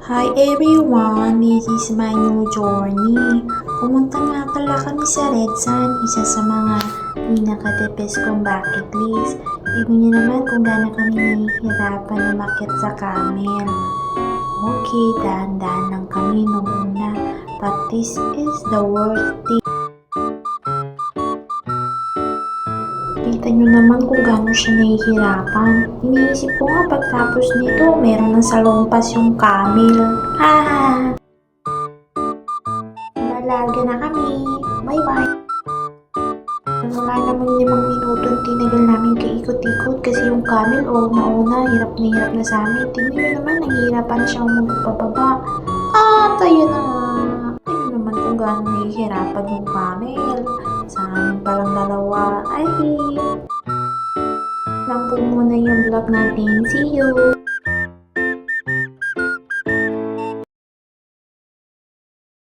Hi everyone, this is my new journey. Pumunta nga pala kami sa Red Sun, isa sa mga pinaka-the best kong bucket list. Tignan niyo naman kung gaano kami nahihirapan na makit sa camel. Okay, dahan-dahan lang kami nung una, but this is the worth it. Kita nyo naman kung gaano siya nahihirapan. Iniisip ko nga pagtapos nito, meron ng salumpas yung camel. Ha! Malaga na kami. Bye-bye. Wala naman limang minuto ang tinagal namin kaikot-ikot kasi yung camel o nauna, hirap na hirap na sa amin. Tingnan nyo naman, nahihirapan siya magpababa. At ayun na nga. Ayun naman kung gaano nahihirapan yung camel. Sa amin palang dalawa. Ay! Lang po muna yung vlog natin. See you!